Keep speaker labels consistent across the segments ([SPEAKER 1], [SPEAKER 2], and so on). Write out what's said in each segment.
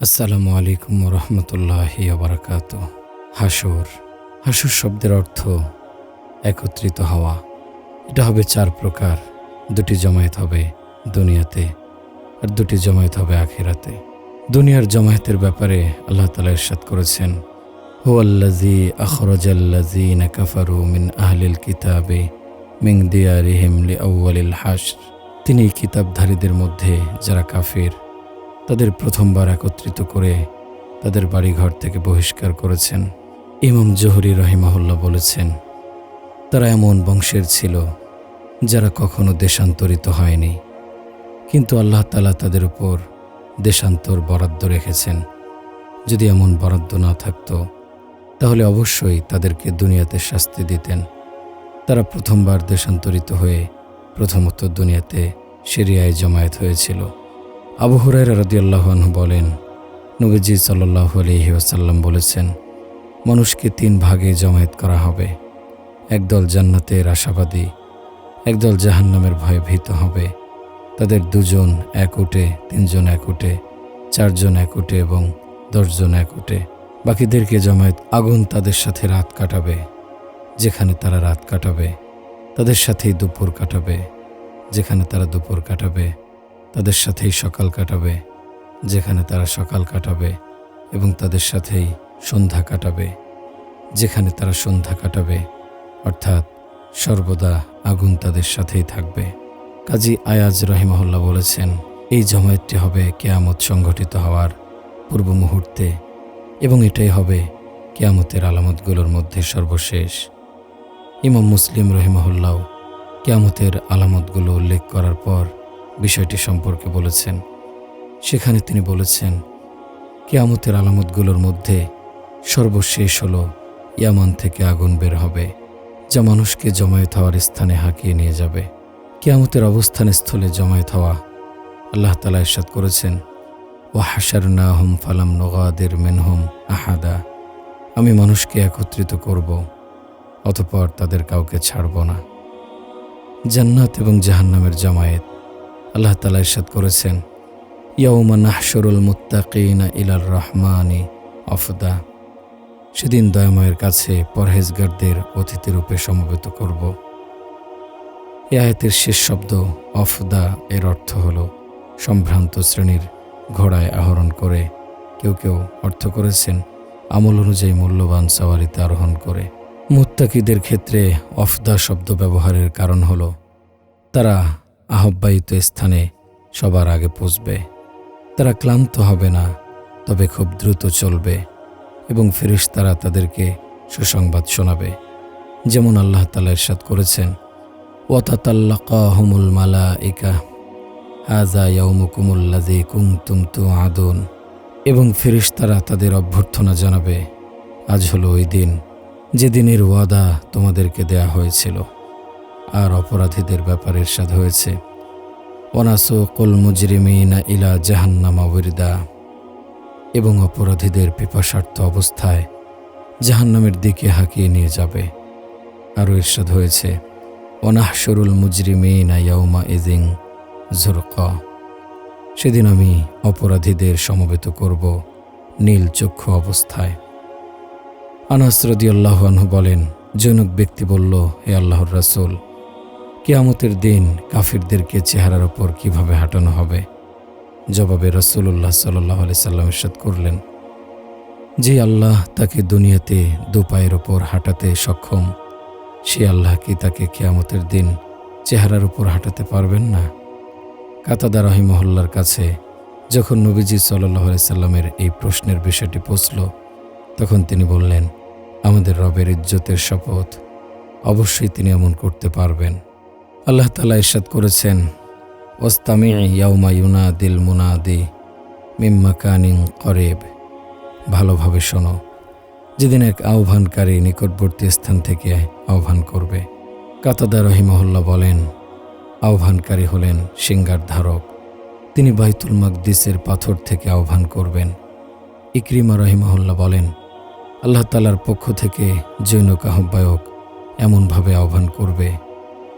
[SPEAKER 1] আসসালামু আলাইকুম রহমতুল্লাহ বারাকাত হাসুর। হাসুর শব্দের অর্থ একত্রিত হওয়া। এটা হবে চার প্রকার। দুটি জমায়েত হবে দুনিয়াতে আর দুটি জমায়েত হবে আখেরাতে। দুনিয়ার জমায়েতের ব্যাপারে আল্লাহ তালা ইরশাদ করেছেন হু আল্লাজি আখরজাল্লাজি কাফারু মিন আহলিল কিতাবে মিং দিয়ারিহিম লি আউ্বালিল হাসর তিনি কিতাবধারীদের মধ্যে যারা কাফির তাদের প্রথমবার একত্রিত করে তাদের বাড়িঘর থেকে বহিষ্কার করেছেন। ইমাম জোহরি রহিমাহুল্লাহ বলেছেন, তারা এমন বংশের ছিল যারা কখনো দেশান্তরিত হয়নি। কিন্তু আল্লাহ তালা তাদের উপর দেশান্তর বরাদ্দ রেখেছেন। যদি এমন বরাদ্দ না থাকত, তাহলে অবশ্যই তাদেরকে দুনিয়াতে শাস্তি দিতেন। তারা প্রথমবার দেশান্তরিত হয়ে প্রথমত দুনিয়াতে সিরিয়ায় জমায়েত হয়েছিল। আবু রাদিয়াল্লাহু বলেন, নবীজি সাল্লাহ আলহি ওসাল্লাম বলেছেন, মানুষকে তিন ভাগে জমায়েত করা হবে। একদল জান্নাতের আশাবাদী, একদল জাহান্নামের ভয়ে ভীত হবে। তাদের দুজন এক উঠে, তিনজন এক উঠে, চারজন এক উঠে এবং দশজন এক উঠে। বাকিদেরকে জমায়েত আগুন তাদের সাথে রাত কাটাবে, যেখানে তারা রাত কাটাবে, তাদের সাথেই দুপুর কাটাবে, যেখানে তারা দুপুর কাটাবে। তাদের সাথেই সকাল কাটাবে, যেখানে তারা সকাল কাটাবে এবং তাদের সাথেই সন্ধ্যা কাটাবে, যেখানে তারা সন্ধ্যা কাটাবে, অর্থাৎ সর্বদা আগুন তাদের সাথেই থাকবে। কাজী আয়াজ রহিমহল্লা বলেছেন, এই জমায়েতটি হবে কেয়ামত সংঘটিত হওয়ার পূর্ব মুহূর্তে এবং এটাই হবে কেয়ামতের আলামতগুলোর মধ্যে সর্বশেষ। ইমাম মুসলিম রহিমহল্লাও কেয়ামতের আলামতগুলো উল্লেখ করার পর বিষয়টি সম্পর্কে বলেছেন। সেখানে তিনি বলেছেন, কেয়ামতের আলামতগুলোর মধ্যে সর্বশেষ হল ইয়ামান থেকে আগুন বের হবে, যা মানুষকে জমায়েত হওয়ার স্থানে হাঁকিয়ে নিয়ে যাবে। কেয়ামতের অবস্থান স্থলে জমায়েত হওয়া আল্লাহ তালা ইরশাদ করেছেন ও হাসার না হোম ফালাম নগাদের মেনহম আহাদা আমি মানুষকে একত্রিত করব, অতপর তাদের কাউকে ছাড়ব না। জান্নাত এবং জাহান্নামের জামায়েত আল্লাহ তালা ইরশাদ করেছেন, ইয়াউমা নাহশরুল মুত্তাকিনা ইলার রহমানি অফদা সেদিন দয়াময়ের কাছে পরহেজগারদের অতিথি রূপে সমবেত করব। এ আয়াতের শেষ শব্দ অফদা এর অর্থ হল সম্ভ্রান্ত শ্রেণির ঘোড়ায় আহরণ করে। কেউ কেউ অর্থ করেছেন, আমল অনুযায়ী মূল্যবান সাওয়ারিতে আরোহণ করে। মুত্তাকিদের ক্ষেত্রে অফদা শব্দ ব্যবহারের কারণ হল, তারা আহ্বায়িত স্থানে সবার আগে পৌঁছবে। তারা ক্লান্ত হবে না, তবে খুব দ্রুত চলবে এবং ফিরিস তারা তাদেরকে সুসংবাদ শোনাবে। যেমন আল্লাহ তালা ইরশাদ করেছেন, ওয়াতাতাল্লাকাহুমুল মালা ইকা হাজা ইয়াউমুকুমুল্লাজি কুমতুম তু আদুন এবং ফিরিস্তারা তাদের অভ্যর্থনা জানাবে, আজ হলো ওই দিন যে দিনের ওয়াদা তোমাদেরকে দেয়া হয়েছিল। আর অপরাধীদের ব্যাপারে ইরশাদ হয়েছে। ওনাসো কল মুজরিমিনা ইলা জাহান্নামা ওয়িরদা। এবং অপরাধীদের পিপাসার্থ অবস্থায় জাহান্নামের দিকে হাঁকিয়ে নিয়ে যাবে। আরও ইরশাদ হয়েছে অনাহসরুল মুজরিমিনা ইয়াউমা ইজিং ঝুরক সেদিন আমি অপরাধীদের সমবেত করব নীল চক্ষু অবস্থায়। আনাস রদিয়াল্লাহ আনহু বলেন, জৈনক ব্যক্তি বলল, হে আল্লাহর রাসূল কেয়ামতের দিন কাফিরদেরকে চেহারার ওপর কীভাবে হাঁটানো হবে? জবাবে রসুল্লাহ সাল্লাহ আলি সাল্লাম ইরশাদ করলেন, যে আল্লাহ তাকে দুনিয়াতে দু পায়ের ওপর হাঁটাতে সক্ষম, সে আল্লাহ কি তাকে কেয়ামতের দিন চেহারার উপর হাঁটাতে পারবেন না? কাতাদা রহিমহল্লার কাছে যখন নবীজি সাল্লাহ সাল্লামের এই প্রশ্নের বিষয়টি পৌঁছল, তখন তিনি বললেন, আমাদের রবের ইজ্জতের শপথ অবশ্যই তিনি এমন করতে পারবেন। আল্লাহ তালা ইরশাদ করেছেন ওস্তামি ইয়াউমা ইউনা দিল মুনাদি মিম্মা কানিং করেব। ভালোভাবে শোনো, যেদিন এক আহ্বানকারী নিকটবর্তী স্থান থেকে আহ্বান করবে। কাতাদা রহিমহল্লা বলেন, আহ্বানকারী হলেন সিঙ্গার ধারক। তিনি বাইতুল মাকদিসের পাথর থেকে আহ্বান করবেন। ইকরিমা রহিমহল্লা বলেন, আল্লাহ তালার পক্ষ থেকে জৈনক আহ্বায়ক এমনভাবে আহ্বান করবে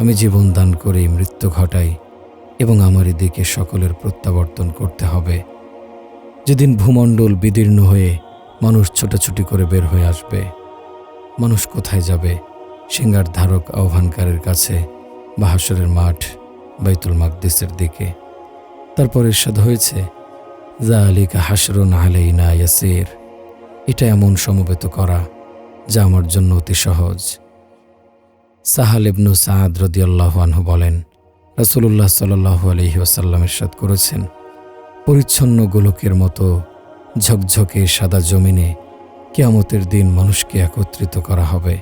[SPEAKER 1] আমি জীবন দান করে মৃত্যু ঘটাই এবং আমার দিকে সকলের প্রত্যাবর্তন করতে হবে। যেদিন ভূমণ্ডল বিদীর্ণ হয়ে মানুষ ছোটাছুটি করে বের হয়ে আসবে, মানুষ কোথায় যাবে সিঙ্গার ধারক আহ্বানকারের কাছে বা হাসরের মাঠ বাইতুল মাকদিসের দিকে। তারপর ইরশাদ হয়েছে যা আলিকা হাসরুন আলাইনা ইয়াসির, এটা এমন সমবেত করা যা আমার জন্য অতি সহজ। সাহাল ইবনু সাদ রদিয়াল্লাহ আনহু বলেন, রাসুলুল্লাহ সাল্লাহ আলহি ওসাল্লাম ইরশাদ করেছেন, পরিচ্ছন্ন গোলকের মতো ঝকঝকে সাদা জমিনে কেয়ামতের দিন মানুষকে একত্রিত করা হবে,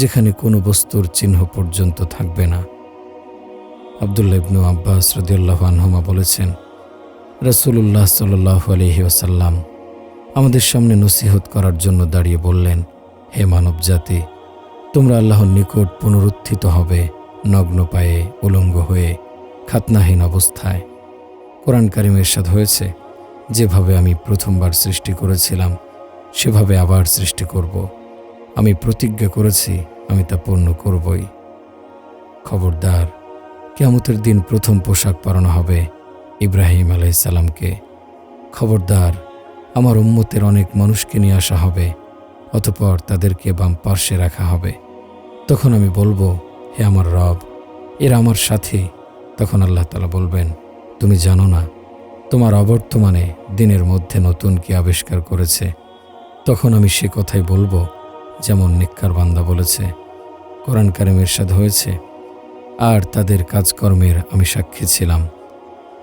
[SPEAKER 1] যেখানে কোনো বস্তুর চিহ্ন পর্যন্ত থাকবে না। আবদুল্লা ইবনু আব্বাস রদিয়াল্লাহ আনহুমা বলেছেন রসুল্লাহ সাল্লাহ আলহি ওসাল্লাম আমাদের সামনে নসিহত করার জন্য দাঁড়িয়ে বললেন, হে মানব জাতি তোমরা আল্লাহর নিকট পুনরুত্থিত হবে, নগ্ন পায়ে উলঙ্গ হয়ে খাতনাহীন অবস্থায়। কোরআন কারিমের সাথ হয়েছে, যেভাবে আমি প্রথমবার সৃষ্টি করেছিলাম, সেভাবে আবার সৃষ্টি করব। আমি প্রতিজ্ঞা করেছি, আমি তা পূর্ণ করবই। খবরদার, কেয়ামতের দিন প্রথম পোশাক পরানো হবে ইব্রাহিম আলাইসাল্লামকে খবরদার, আমার উম্মতের অনেক মানুষকে নিয়ে আসা হবে, অতপর তাদেরকে বাম পার্শ্বে রাখা হবে। তখন আমি বলব, হে আমার রব, এরা আমার সাথী। তখন আল্লাহ তালা বলবেন, তুমি জানো না, তোমার অবর্তমানে দিনের মধ্যে নতুন কি আবিষ্কার করেছে? তখন আমি সে কথাই বলব, যেমন নিক্কার বান্দা বলেছে, কোরআন কারিমের সাথে হয়েছে, আর তাদের কাজকর্মের আমি সাক্ষী ছিলাম।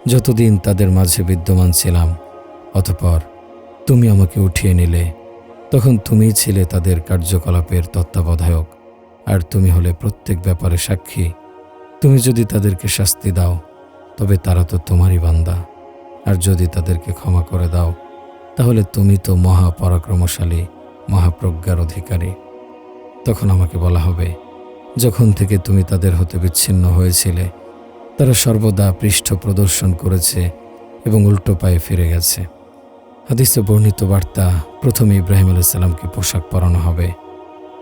[SPEAKER 1] যতদিন তাদের মাঝে বিদ্যমান ছিলাম, অতপর তুমি আমাকে উঠিয়ে নিলে, তখন তুমিই ছিলে তাদের কার্যকলাপের তত্ত্বাবধায়ক। আর তুমি হলে প্রত্যেক ব্যাপারে সাক্ষী। তুমি যদি তাদেরকে শাস্তি দাও, তবে তারা তো তোমারই বান্দা। আর যদি তাদেরকে ক্ষমা করে দাও, তাহলে তুমি তো মহাপরাক্রমশালী মহাপ্রজ্ঞার অধিকারী। তখন আমাকে বলা হবে, যখন থেকে তুমি তাদের হতে বিচ্ছিন্ন হয়েছিলে, তারা সর্বদা পৃষ্ঠ প্রদর্শন করেছে এবং উল্টো পায়ে ফিরে গেছে। হাদিসে বর্ণিত বার্তা প্রথমে ইব্রাহিম আলাইসাল্লামকে পোশাক পরানো হবে।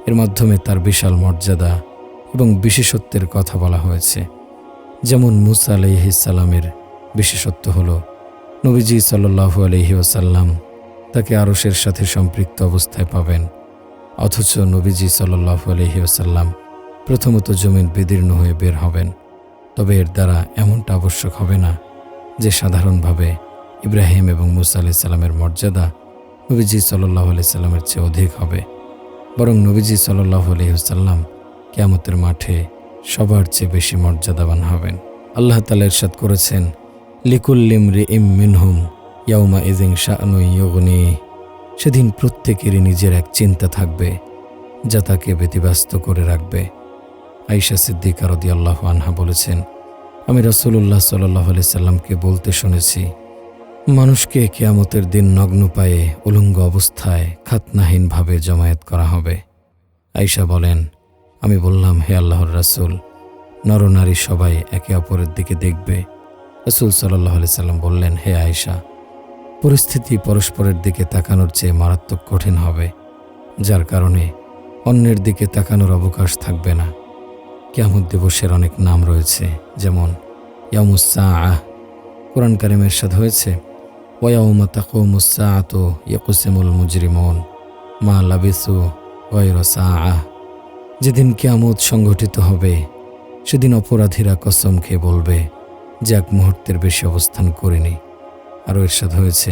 [SPEAKER 1] এর মাধ্যমে তার বিশাল মর্যাদা এবং বিশেষত্বের কথা বলা হয়েছে। যেমন মুসা আলাইহিসাল্লামের বিশেষত্ব হল, নবীজি সাল্লাহু আলহি ওসাল্লাম তাকে আরসের সাথে সম্পৃক্ত অবস্থায় পাবেন, অথচ নবীজি সাল্লাহু আলহি প্রথমত জমিন বিদীর্ণ হয়ে বের হবেন। তবে এর দ্বারা এমনটা আবশ্যক হবে না যে সাধারণভাবে ইব্রাহিম এবং মুসা আলি সাল্লামের মর্যাদা নবীজি সাল্লাহ আলি সাল্লামের চেয়ে অধিক হবে। বরং নবীজি সাল্লাহ আলহিহসাল্লাম কেয়ামতের মাঠে সবার চেয়ে বেশি মর্যাদাবান হবেন। আল্লাহ তালা ইরশাদ করেছেন লিকুল্লিম রি ইম মিনহুম ইয়াউমা ইজিং শাহনু ইয়গনি সেদিন প্রত্যেকেরই নিজের এক চিন্তা থাকবে, যা তাকে ব্যতিব্যস্ত করে রাখবে। আইসা সিদ্দিকা রদি আল্লাহ আনহা বলেছেন, আমি রসুল্লাহ সাল্লাহ আলি সাল্লামকে বলতে শুনেছি মানুষকে কেয়ামতের দিন নগ্ন পায়ে উলঙ্গ অবস্থায় খাতনাহীনভাবে জমায়েত করা হবে। আইসা বলেন, আমি বললাম, হে আল্লাহর রাসুল, নরনারী সবাই একে অপরের দিকে দেখবে। রসুল সাল্লাহ সাল্লাম বললেন, হে আয়সা পরিস্থিতি পরস্পরের দিকে তাকানোর চেয়ে মারাত্মক কঠিন হবে, যার কারণে অন্যের দিকে তাকানোর অবকাশ থাকবে না। কেয়ামত দিবসের অনেক নাম রয়েছে, যেমন ইয়ামুসা আহ কোরআন কারিমের সাথে হয়েছে। ওয়াউমা ইয়াকুসিমুল মুজরিমুন মা আহ যেদিন কেয়ামত সংঘটিত হবে, সেদিন অপরাধীরা কসম খেয়ে বলবে, যে এক মুহূর্তের বেশি অবস্থান করিনি। আরও এরশাদ হয়েছে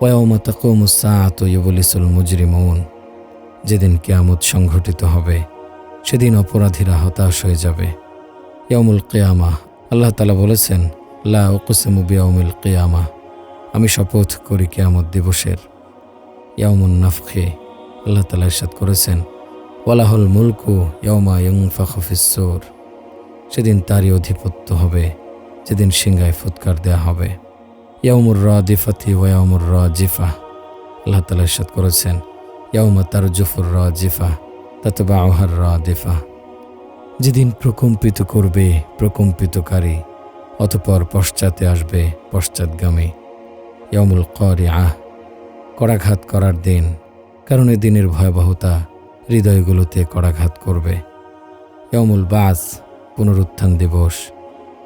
[SPEAKER 1] ওয়াউমা তাকুমুসাআত ইবলিসুল মুজরিমুন যেদিন কেয়ামত সংঘটিত হবে, সেদিন অপরাধীরা হতাশ হয়ে যাবে। ইয়ামুল কেয়ামা, আল্লাহ তালা বলেছেন, লা ওকুসেমু বিয়াউমিল কেয়ামা। আমি শপথ করি কেয়ামত দিবসের। ইয়ামুন নাফখে, আল্লাহ তালা ইরশাদ করেছেন, ওয়ালাহুল মুলকু ইয়ামা ইয়ং ফাখফিসোর সেদিন তারই অধিপত্য হবে, যেদিন সিংহায় ফুৎকার দেয়া হবে। ইয়ামুর রা দিফাতি ওয়ামুর রা জিফা আল্লাহ তালা ইরশাদ করেছেন, ইয়াউমা তার জুফুর র জিফা তাতে বা আহার র দিফা যেদিন প্রকম্পিত করবে প্রকম্পিতকারী, অতপর পশ্চাতে আসবে পশ্চাৎগামী। ইয়ামুল করি আহ করাঘাত করার দিন, কারণ এ দিনের ভয়াবহতা হৃদয়গুলোতে করাঘাত করবে। ইয়ামুল বাস, পুনরুত্থান দিবস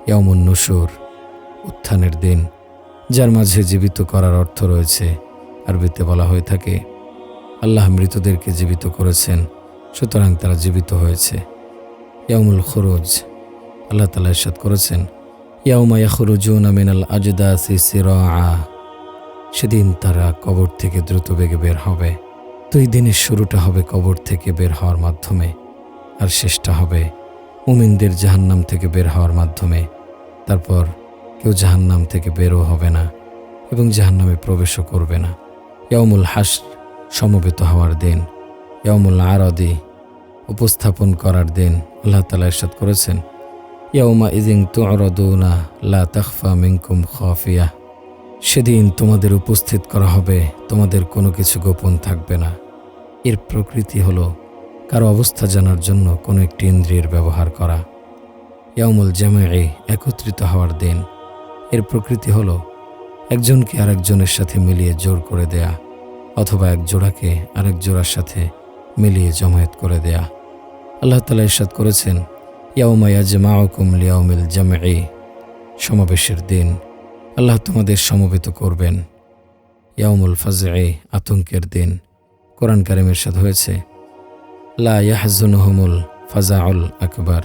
[SPEAKER 1] ইয়ামুন নুসুর, উত্থানের দিন, যার মাঝে জীবিত করার অর্থ রয়েছে, আরবিতে বলা হয়ে থাকে, আল্লাহ মৃতদেরকে জীবিত করেছেন, সুতরাং তারা জীবিত হয়েছে। ইয়ামুল খরুজ, আল্লাহ তালা ইরশাদ করেছেন, ইয়াউমা ইয়াখরুজুনা মিনাল আজদাসি সিরা সেদিন তারা কবর থেকে দ্রুত বেগে বের হবে। তো এই দিনের শুরুটা হবে কবর থেকে বের হওয়ার মাধ্যমে, আর শেষটা হবে মুমিনদের জাহান্নাম থেকে বের হওয়ার মাধ্যমে। তারপর কেউ জাহান্নাম থেকে বেরও হবে না এবং জাহান্নামে প্রবেশও করবে না। ইয়ামুল হাস সমবেত হওয়ার দিন ইয়ামুল আরদি উপস্থাপন করার দিন আল্লাহ তালা ইরশাদ করেছেন ইয়াউমা ইজিং তুরদুনা লা তাখফা মিনকুম খাফিয়া। সেদিন তোমাদের উপস্থিত করা হবে, তোমাদের কোনো কিছু গোপন থাকবে না। এর প্রকৃতি হল, কারও অবস্থা জানার জন্য কোনো একটি ইন্দ্রিয়ের ব্যবহার করা। ইয়ামুল জামাই একত্রিত হওয়ার দিন। এর প্রকৃতি হল, একজনকে আরেকজনের সাথে মিলিয়ে জোর করে দেয়া, অথবা এক জোড়াকে আরেক জোড়ার সাথে মিলিয়ে জমায়েত করে দেয়া। আল্লাহ তালা ইরশাদ করেছেন, ইয়াউমা ইয়াজমাউকুম লিয়াউমিল জামঈ। সমাবেশের দিন। আল্লাহ তোমাদের সমবেত করবেন। ইয়ামুল ফাজঈ, আতঙ্কের দিন। কোরআন কারিমের সাথে হয়েছে। লা ইয়াহজুনহুমুল ফাজাউল আকবার।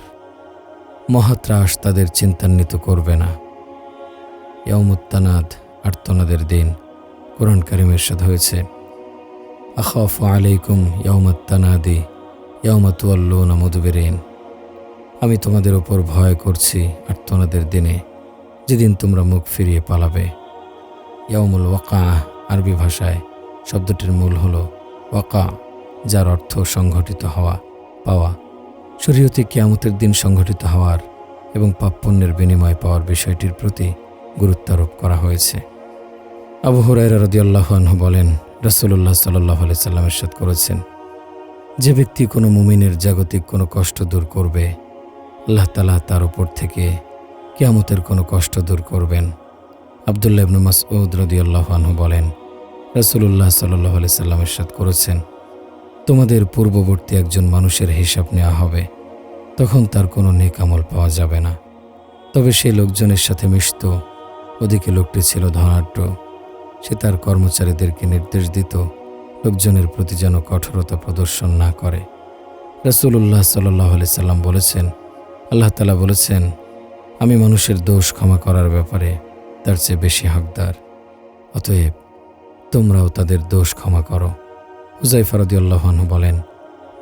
[SPEAKER 1] মহাত্রাস তাদের চিন্তান্বিত করবে না। ইয়াউমুত্তানাদ, আর্তনাদের দিন। কোরআন কারিমের সাথে হয়েছে। আখফ আলাইকুম ইয়াউমাত্তানাদি, ইয়াউমাতুয়াল্লুনা মুদবিরিন। আমি তোমাদের ওপর ভয় করছি আর্তনাদের দিনে। যেদিন তোমরা মুখ ফিরিয়ে পালাবে। ইয়ামুল ওয়াকা, আরবি ভাষায় শব্দটির মূল হল ওয়াকা, যার অর্থ সংঘটিত হওয়া, পাওয়া। শরীয়তে কিয়ামতের দিন সংঘটিত হওয়ার এবং পাপপুণ্যের বিনিময় পাওয়ার বিষয়টির প্রতি গুরুত্বারোপ করা হয়েছে। আবু হুরাইরা রদিয়াল্লাহ বলেন রসুল্লাহ সাল্লাহ আলি সাল্লামের সাথ করেছেন, যে ব্যক্তি কোনো মুমিনের জাগতিক কোনো কষ্ট দূর করবে, আল্লাহ তালা তার উপর থেকে কিয়ামতের কোনো কষ্ট দূর করবেন। আবদুল্লাহ ইবনু মাসউদ রদিয়াল্লাহ আনহু বলেন রসুল্লাহ সাল্লাহ আলি সাল্লামের সাথ করেছেন, তোমাদের পূর্ববর্তী একজন মানুষের হিসাব নেওয়া হবে, তখন তার কোনো নেকামল পাওয়া যাবে না। তবে সেই লোকজনের সাথে মিশত, ওদিকে লোকটি ছিল ধনাঢ্য, সে তার কর্মচারীদেরকে নির্দেশ দিত, লোকজনের প্রতি যেন কঠোরতা প্রদর্শন না করে। রসুল্লাহ সাল্লাহ আলি সাল্লাম বলেছেন, আল্লাহ তালা বলেছেন আমি মানুষের দোষ ক্ষমা করার ব্যাপারে তার চেয়ে বেশি হকদার। অতএব তোমরাও তাদের দোষ ক্ষমা করো। হুজাইফারদি আল্লাহনু বলেন,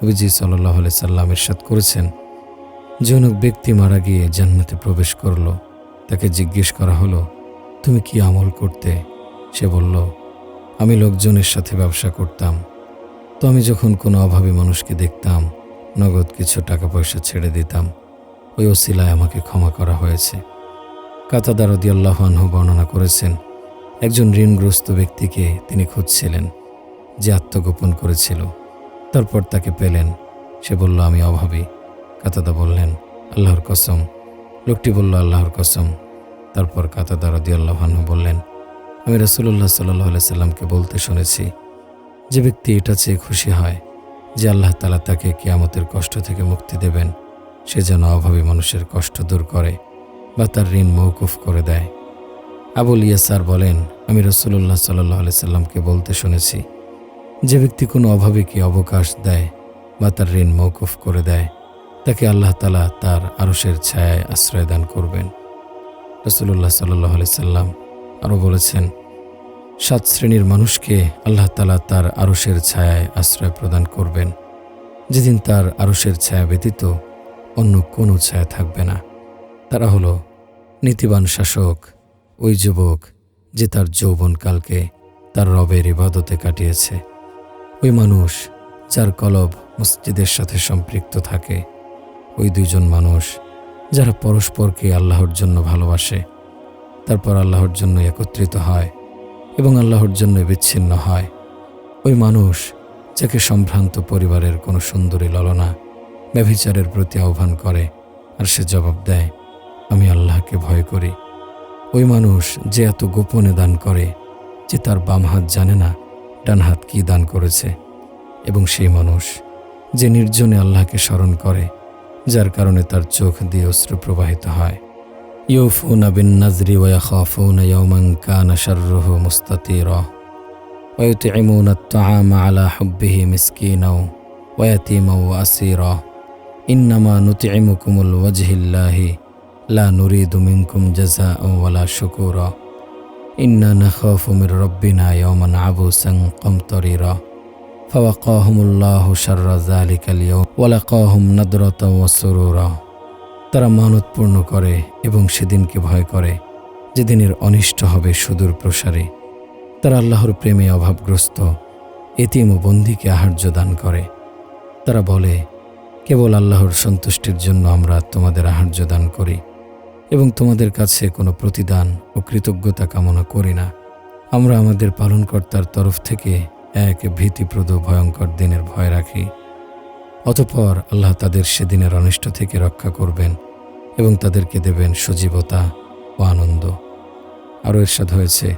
[SPEAKER 1] নবীজি সাল্লাহ সাল্লাম ইরশাদ করেছেন জনক ব্যক্তি মারা গিয়ে জান্নাতে প্রবেশ করল। তাকে জিজ্ঞেস করা হলো, তুমি কি আমল করতে? সে বলল, আমি লোকজনের সাথে ব্যবসা করতাম। তো আমি যখন কোনো অভাবী মানুষকে দেখতাম, নগদ কিছু টাকা পয়সা ছেড়ে দিতাম। ওই ওসিলায় আমাকে ক্ষমা করা হয়েছে। কাতাদার আল্লাহ আনহু বর্ণনা করেছেন, একজন ঋণগ্রস্ত ব্যক্তিকে তিনি খুঁজছিলেন, যে আত্মগোপন করেছিল। তারপর তাকে পেলেন। সে বলল, আমি অভাবী। কাতাদা বললেন, আল্লাহর কসম। লোকটি বলল, আল্লাহর কসম। তারপর কাতাদা রদি আল্লাহানহু বললেন, আমি রসুল্লাহ সাল্লাহ সাল্লামকে বলতে শুনেছি, যে ব্যক্তি এটা চেয়ে খুশি হয় যে আল্লাহ তালা তাকে কেয়ামতের কষ্ট থেকে মুক্তি দেবেন। সে যেন অভাবী মানুষের কষ্ট দূর করে বা তার ঋণ মৌকুফ করে দেয়। আবুল ইয়াসার বলেন, আমি রসুল্লাহ সাল্লাহ সাল্লামকে বলতে শুনেছি, যে ব্যক্তি কোনো অভাবীকে অবকাশ দেয় বা তার ঋণ মৌকুফ করে দেয়, তাকে আল্লাহ তালা তার আরসের ছায়ায় আশ্রয় দান করবেন। রসুল্লাহ সাল্লাহ সাল্লাম আরও বলেছেন, সাত শ্রেণির মানুষকে আল্লাহ তালা তার আরসের ছায়ায় আশ্রয় প্রদান করবেন। যেদিন তার আরসের ছায়া ব্যতীত অন্য কোনো ছায়া থাকবে না। তারা হলো নীতিবান শাসক, ওই যুবক যে তার যৌবনকালকে তার রবের ইবাদতে কাটিয়েছে। ওই মানুষ যার কলব মসজিদের সাথে সম্পৃক্ত থাকে। ওই দুইজন মানুষ যারা পরস্পরকে আল্লাহর জন্য ভালোবাসে। তারপর আল্লাহর জন্য একত্রিত হয় এবং আল্লাহর জন্য বিচ্ছিন্ন হয়। ওই মানুষ যাকে সম্ভ্রান্ত পরিবারের কোনো সুন্দরী ললনা ব্যভিচারের প্রতি আহ্বান করে আর সে জবাব দেয়, আমি আল্লাহকে ভয় করি। ওই মানুষ যে এত গোপনে দান করে যে তার বাম হাত জানে না ডান হাত কি দান করেছে এবং সেই মানুষ যে নির্জনে আল্লাহকে স্মরণ করে, যার কারণে তার চোখ দিয়ে অশ্রু প্রবাহিত হয়। ইউফুনা বিন নাজরি ওয়া খাফুনা ইয়াওমান কানা শাররুহু মুস্তাতিরা। ওয়া ইউতিমুনা আত-তাআমা আলা হুব্বিহি মিসকিনাও ওয়া ইয়াতীমা ওয়া আসীরা। ইন্নামা নতি এমুকুমুল ওয়াজহিল্লাহি, লা নুরি দুমিনকুম জাজা ওয়ালা শুকুর। ইন্না নখফুমির রব্বিনা ইয়মান আবুসাং কমতরির ফওয়াকাহমুল্লাহু শাররা যালিকাল ইয়াউম, ওয়ালাকাহুম নাদরাতাও ওয়াসুরুরা তারা মানত পূর্ণ করে এবং সেদিনকে ভয় করে, যেদিনের অনিষ্ট হবে সুদূর প্রসারে। তারা আল্লাহর প্রেমে অভাবগ্রস্ত, এতিম ও বন্দীকে আহার্য দান করে। তারা বলে কেবল আল্লাহর সন্তুষ্টির জন্য আমরা তোমাদের আহার্য দান করি এবং তোমাদের কাছে কোনো প্রতিদান ও কৃতজ্ঞতা কামনা করি না। আমরা আমাদের পালনকর্তার তরফ থেকে এক ভীতিপ্রদ ভয়ঙ্কর দিনের ভয় রাখি। অতপর আল্লাহ তাদের সেদিনের অনিষ্ট থেকে রক্ষা করবেন এবং তাদেরকে দেবেন সজীবতা ও আনন্দ। আরও এরশাদ হয়েছে,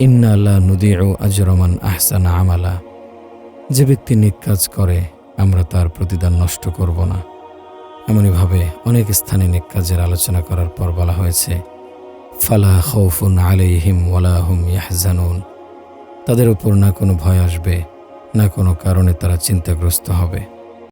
[SPEAKER 1] ইন্না আল্লাহ নুদিউ আজরমান আহসানা আমালা। যে ব্যক্তি নিক কাজ করে আমরা তার প্রতিদান নষ্ট করব না। এমনইভাবে অনেক স্থানে নিক কাজের আলোচনা করার পর বলা হয়েছে, ফালা খৌফুন আলাইহিম ওয়ালা হুম ইয়াহজানুন। তাদের উপর না কোনো ভয় আসবে, না কোনো কারণে তারা চিন্তাগ্রস্ত হবে।